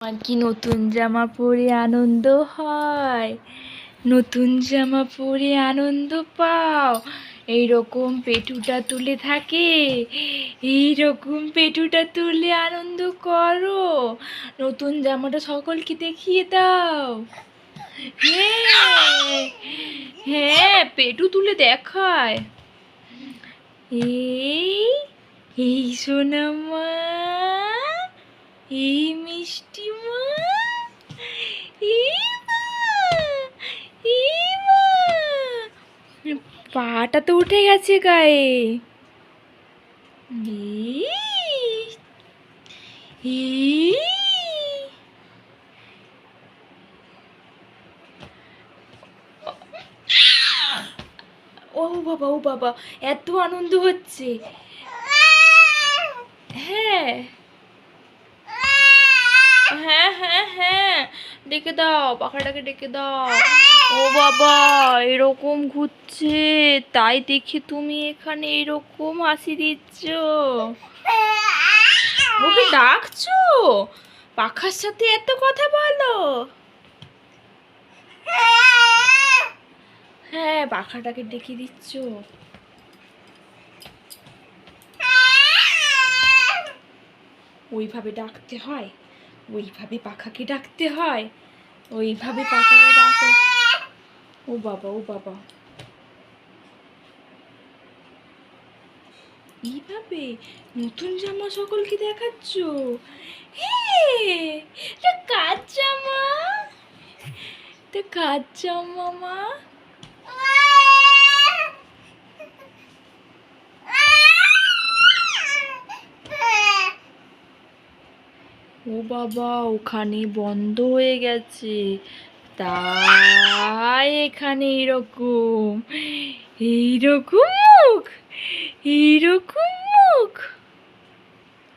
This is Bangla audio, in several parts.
আমার কি নতুন জামা পরে আনন্দ হয়? নতুন জামা পরে আনন্দ পাও। এইরকম পেটুটা তুলে থাকে। এইরকম পেটুটা তুলে আনন্দ করো। নতুন জামাটা সকলকে দেখিয়ে দাও। হ্যাঁ হ্যাঁ পেটু তুলে দেখায়। এই এই সোনামা, এই মিষ্টি মা এই মা, এই মা। পাটা তো উঠে গেছে গায়ে। ও বাবা ও বাবা, এত আনন্দ হচ্ছে। হ্যাঁ। হ্যাঁ হ্যাঁ হ্যাঁ। ডেকে দাও, পাখাটাকে ডেকে দাও। ও বাবা, এরকম ঘুরছে। তাই দেখে তুমি এখানে এরকম হাসি দিচ্ছ। ওকে ডাকছো? পাখার সাথে এত কথা বলো। হ্যাঁ পাখাটাকে ডেকে দিচ্ছ। ওইভাবে ডাকতে হয়। ওইভাবে পাখাকে ডাকতে হয়। ওইভাবে পাখাকে ডাকে ও বাবা ও বাবা। এইভাবে নতুন জামা সকলকে দেখাচ্ছ? হে কার জামা? এটা কার জামা, মা? ও বাবা, ওখানে বন্ধ হয়ে গেছে। তাই এখানে এরকম এইরকম মুখ এইরকম মুখ।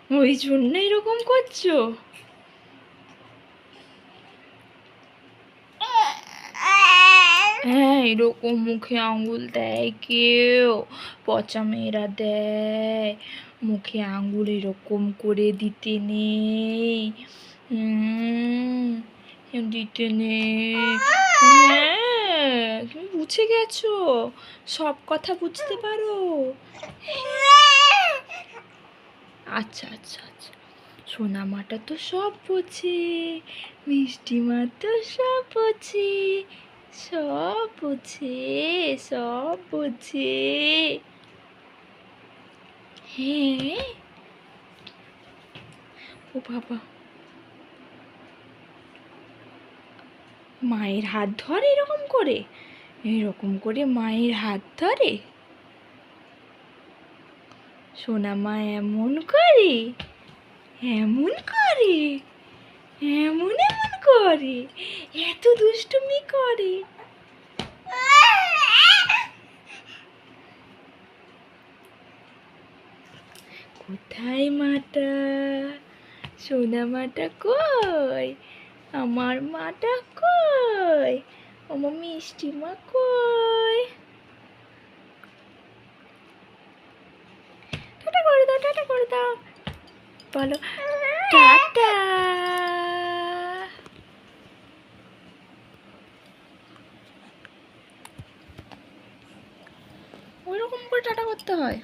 ওই জন্য এরকম করছ? হ্যাঁ এরকম মুখে আঙ্গুল দেয় কেউ পচা মেয়েরা দেয়। মুখে আঙ্গুল এরকম করে দিতে নেই। হুম, দিতে নেই হ্যাঁ তুমি বুঝে গেছো? সব কথা বুঝতে পারো? আচ্ছা আচ্ছা আচ্ছা। সোনা মাটা তো সব বোঝে মিষ্টি মা তো সব বোঝে সব বোঝে সব বোঝে। হ্যাঁ? ও বাবা। মায়ের হাত ধরে এরকম করে? এরকম করে মায়ের হাত ধরে? সোনা মা, এমন করে? এমন করে? এমন এমন করে? এত দুষ্টুমি করে? কোথায় মাটা? সোনা মাটা কই? আমার মাটা কই? আমার মিষ্টি মা কই? টাটা করে দাও, টাটা করে দাও। বলো, টাটা। ওইরকম করে টাটা করতে হয়।